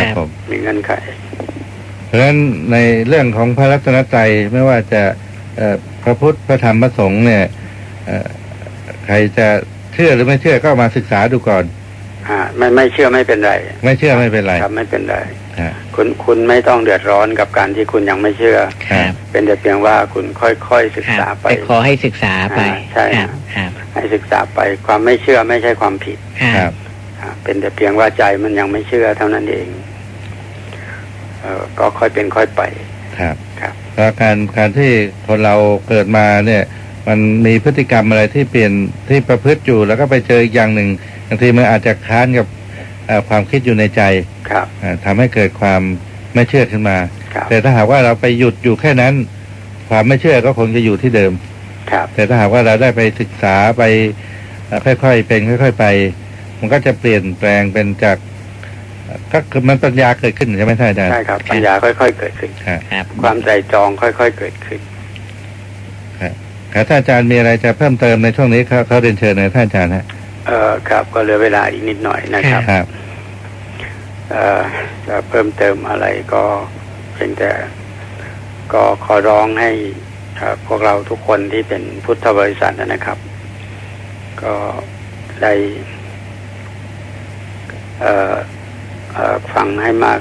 ครับผมมีเงื่อนไขเพราะฉะนั้นในเรื่องของพระรัตนตรัยไม่ว่าจะเอ่อพระพุทธพระธรรมพระสงฆ์เนี่ยเอ่อใครจะเชื่อหรือไม่เชื่อก็มาศึกษาดูก่อนอ่าไม่ไม่เชื่อไม่เป็นไร ไม่เชื่อไม่เป็นไรครับไม่เป็นไรฮะคุณคุณไม่ต้องเดือดร้อนกับการที่คุณยังไม่เชื่อครับเป็นแต่เพียงว่าคุณค่อยๆศึกคษารับไปไปขอให้ศึกษาไปอ่าใช่ครับครับให้ศึกษาไปความไม่เชื่อไม่ใช่ความผิดคครัรับบอ่าเป็นแต่เพียงว่าใจมันยังไม่เชื่อเท่านั้นเองเออ ก็ค่อยเป็นค่อยไปครับครับแล้วการการที่คนเราเกิดมาเนี่ย มันมีพฤติกรรมอะไรที่เปลี่ยนที่ประพฤติอยู่แล้วก็ไปเจออีกอย่างหนึ่งบางทีมันอาจจะค้านกับเอ่อความคิดอยู่ในใจครับอ่าทำให้เกิดความไม่เชื่อขึ้นมาครับแต่ถ้าหากว่าเราไปหยุดอยู่แค่นั้น ความไม่เชื่อก็คงจะอยู่ที่เดิมครับแต่ถ้าหากว่าเราได้ไปศึกษาไปเอ่อค่อยๆเป็นค่อย ๆ ไป มันก็จะเปลี่ยนแปลงเป็นจากเอ่อ ก็คือมันปัญญาเกิดขึ้นใช่ไหมท่านอาจารย์ใช่ครับปัญญาค่อยๆเกิดขึ้นครับครับความใจจองค่อยๆเกิดขึ้นครับท่านอาจารย์มีอะไรจะเพิ่มเติมในช่วงนี้เขาเขาเรียนเชิญเลยท่านอาจารย์ฮะเออครับ ก็เหลือเวลาอีกนิดหน่อยนะครับครับเอ่อจะเพิ่มเติมอะไรก็เพียงแต่ก็ขอร้องให้เอ่อพวกเราทุกคนที่เป็นพุทธบริษัทนะครับ ก็ได้เอ่อเอ่อ ฟังให้มาก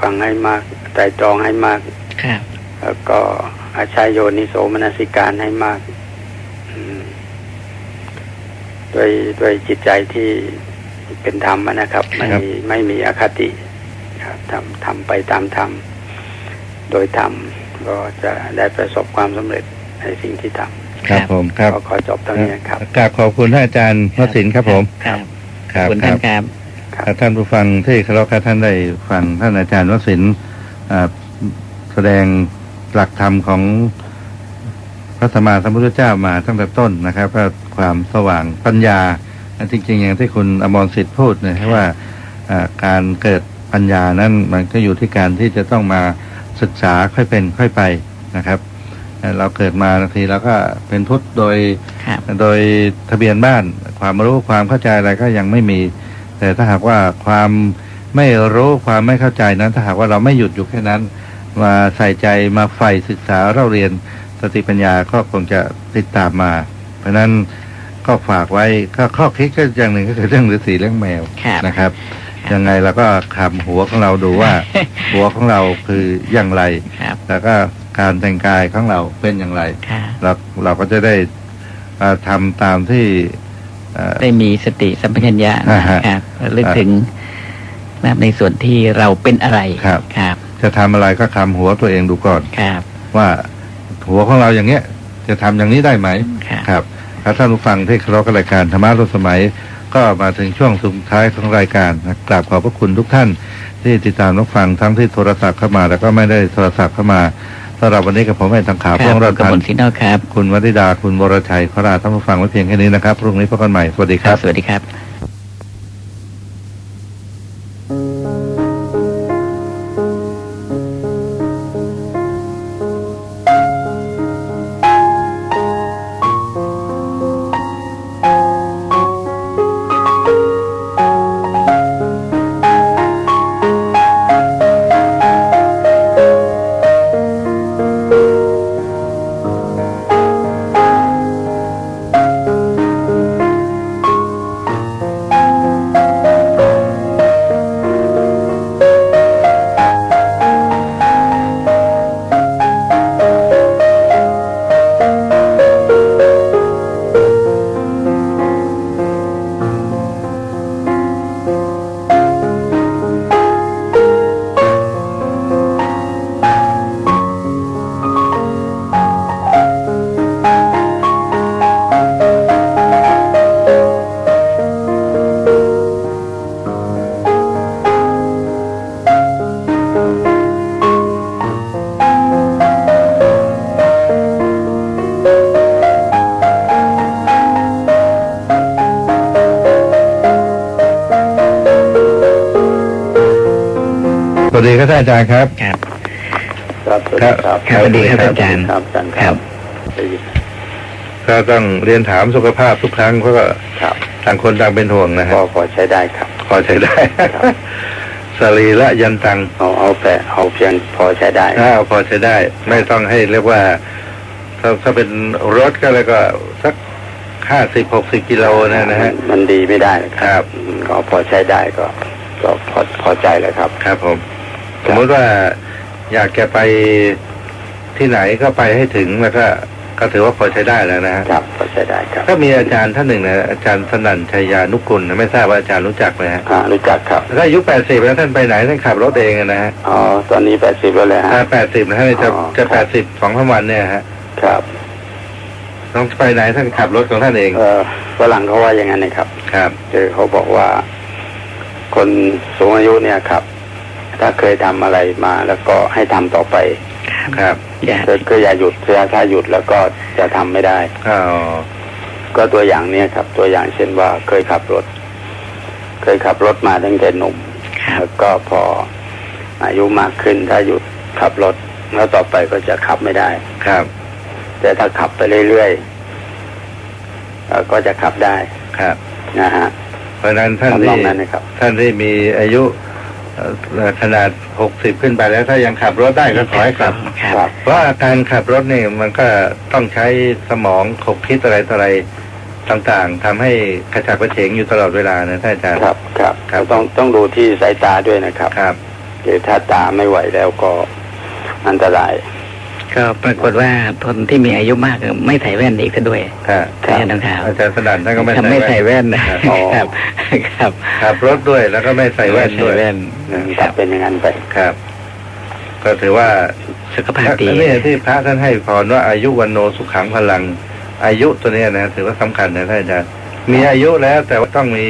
ฟังให้มากไตรตรองให้มากครับแล้วก็อาชัยโยนิโสมนสิการให้มากอืมด้วยด้วยจิตใจที่เป็นธรรมอะนะครับ ไม่ครับมีไม่มีอคติครับทำทำไปตามธรรมโดยธรรมก็จะได้ประสบความสำเร็จในสิ่งที่ทครับผมคำรับก็ขอจบตรงนี้ครับกราบขอบคุณท่านอาจารย์วสินทร์ครับผมครับคขรัอบบคุณคท่ารันบครับครับ ท่านผู้ฟังที่เคารพครับท่านได้ฟังท่านอาจารย์วสินทร์อ่าแสดงหลักธรรมของพระสัมมาสัมพุทธเจ้ามาตั้งแต่ต้นนะครับก็ความสว่างปัญญาจริงๆอย่างที่คุณอมรสิทธิ์พูดนะว่าอ่าการเกิดปัญญานั้นมันก็อยู่ที่การที่จะต้องมาศึกษาค่อยเป็นค่อยไปนะครับเอ่อเราเกิดมาบางทีเราก็เป็นพุทธโดยครับโดยทะเบียนบ้านความรู้ความเข้าใจอะไรก็ยังไม่มี แต่ถ้าหากว่าความไม่รู้ความไม่เข้าใจนั้น ถ้าหากว่าเราไม่หยุดอยู่แค่นั้น มาใส่ใจมาใฝ่ศึกษาเราเรียนสติปัญญาก็คงจะติดตามมา เพราะฉะนั้นก็ฝากไว้ก็ข้อคิดก็อย่างหนึ่งก็คือเรื่องฤาษีเรื่องแมวครับนะครับ ยังไงเราก็คำหัวของเราดูว่า หัวของเราคืออย่างไรครับแล้วก็การแต่งกายของเราเป็นอย่างไรครับเราเราก็จะได้เอ่อทำตามที่เอ่อ ได้มีสติสัมปชัญญะอ่าฮะครับระลึกถึงนะครับในส่วนที่เราเป็นอะไรครับครับ จะทำอะไรก็คำหัวตัวเองดูก่อนครับ ว่าหัวของเราอย่างเงี้ย จะทำอย่างนี้ได้ไหมครับครับถ้าท่านผู้ฟังที่เคารพกับรายการธรรมะรถสมัย ก็มาถึงช่วงสุดท้ายของรายการนะกราบขอบพระคุณทุกท่าน ที่ติดตามรับฟังทั้งที่โทรศัพท์เข้ามา แล้วก็ไม่ได้โทรศัพท์เข้ามา สำหรับวันนี้กับผมไอ้ทางข่าวคพรัวบกเรากระทันมวลสินเอาครับ คุณวริดาคุณวรชัยขอลาท่านผู้ฟังไว้เพียงแค่นี้นะครับพรุ่งนี้พบกันใหม่สวัสดีคครัรับบสวัสดีครับ ดีครับท่านอาจารย์ครับ ครับ ครับสวัสดีครับครับสวัสดีครับอาจารย์ครับอาจารย์คครัรับบได้ยินก็ต้องเรียนถามสุขภาพทุกครั้งเพราะว่าครับต่างคนต่างเป็นห่วงนะฮะก็พอใช้ได้ครับ พอใช้ได้ครับสรีละยันตังเอาเอาแปะเอาเพียงพอใช้ได้ถ้าเอาพอใช้ได้ ไม่ต้องให้เรียกว่า ถ้าถ้าเป็นรถก็เลยก็สักห้าสิบหกสิบกิโลนะนะฮะมันดีไม่ได้นะคครัรับอืมก็พอใช้ได้ก็ ก็พอพอใจเลยครับ ครับผมค สรับมมติว่าอยากจะไปที่ไหนก็ไปให้ถึงแล้วก็ก็ถือว่าพอใช้ได้แล้วนะฮะครับพอใช้ได้ครับก็มีอาจารย์ท่านหนึ่งนะอาจารย์สนั่นชัยยานุกุลนะไม่ทราบว่าอาจารย์รู้จักไหมฮะอ่ารู้จักครับถ้าอายุแปดสิบแล้วท่านไปไหนท่านขับรถเองอะนะฮะอ๋อตอนนี้แปดสิบแล้วเลยฮะถ้าแปดสิบนะท่านจะอ๋อจะคแปรับดสิบสองสามวันเนี่ยฮะครับต้องไปไหนท่านขับรถของท่านเองเออฝรั่งเขาว่าอย่างนั้นนะครับ ครับคือเขาบอกว่า คนสูงอายุเนี่ยครับ ถ้าเคยทำอะไรมาแล้วก็ให้ทำต่อไป ครับอย่าคือคืออย่าหยุดคือถ้าหยุดแล้วก็จะทำไม่ได้อ๋อก็ตัวอย่างเนี้ยครับ ตัวอย่างเช่นว่าเคยขับรถ เคยขับรถมาตั้งแต่หนุ่มครับแล้วก็พออายุมากขึ้นถ้าหยุดขับรถ แล้วต่อไปก็จะขับไม่ได้ครับ แต่ถ้าขับไปเรื่อยๆเอ่อก็จะขับได้ครับนะฮะเพราะฉะนั้นท่านทำนที่องนั้นนะครับท่านที่มีอายุเอ่อ ขนาดหกสิบขึ้นไปแล้ว ถ้ายังขับรถได้ก็ขอให้ขับครับครับเพราะอาการขับรถนี่มันก็ต้องใช้สมองขบคิดอะไรต่ออะไรต่างๆทำให้กระฉับกระเฉงอยู่ตลอดเวลานะท่านอาจารย์ครับ ครับครับต้องต้องดูที่สายตาด้วยนะครับ ครับคือถ้าตาไม่ไหวแล้วก็อันตราย ก็ปรากฏว่าคนที่มีอายุมากไม่ใส่แว่นอีกซะด้วยครับใช่รองเท้าอาจารย์สนั่นท่านก็ไม่ทำไม่ใส่แว่นนะครับอ๋อครับครับขับรถด้วยแล้วก็ไม่ใส่แว่นด้วยใส่แว่นอืมคถ้ารับเป็นอย่างนั้นไปครับ ก็ถือว่าสุขภาพดีนี่ที่พระท่านให้พรว่าอายุวันโนสุขังพลัง อายุตัวเนี้ยนะถือว่าสำคัญนะท่านอาจารย์มีอายุแล้วแต่ว่าต้องมี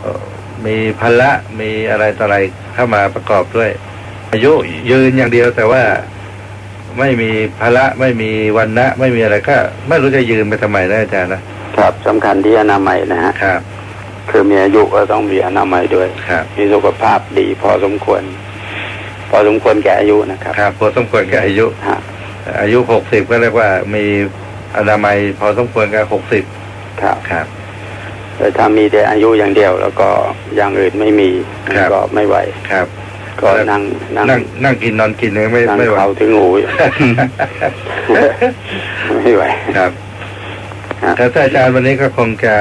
เอ่อมีพละมีอะไรต่ออะไรเข้ามาประกอบด้วย อายุยืนอย่างเดียวแต่ว่า ไม่มีพละไม่มีวันนะไม่มีอะไรก็ไม่รู้จะยืนไปทำไมนะอาจารย์นะครับสำคัญที่อนามัยนะฮะครับ คือมีอายุก็ต้องมีอนามัยด้วยครับมีสุขภาพดีพอสมควร พอสมควรแก่อายุนะครับครับพอสมควรกับอายุฮะอายุหกสิบก็เรียกว่ามีอนามัยพอสมควรกับหกสิบครับครับแต่ถ้ามีแต่อายุอย่างเดียว แล้วก็อย่างอื่นไม่มีครับก็ไม่ไหวครับ ก็นั่งนั่งนั่งนั่งกินนอนกินเนี่ยไม่นั่งไม่ไหวเขาถึงหูอยู่ไม่ไหวครับฮะแต่ถ้าอาจารย์วันนี้ก็คงจะ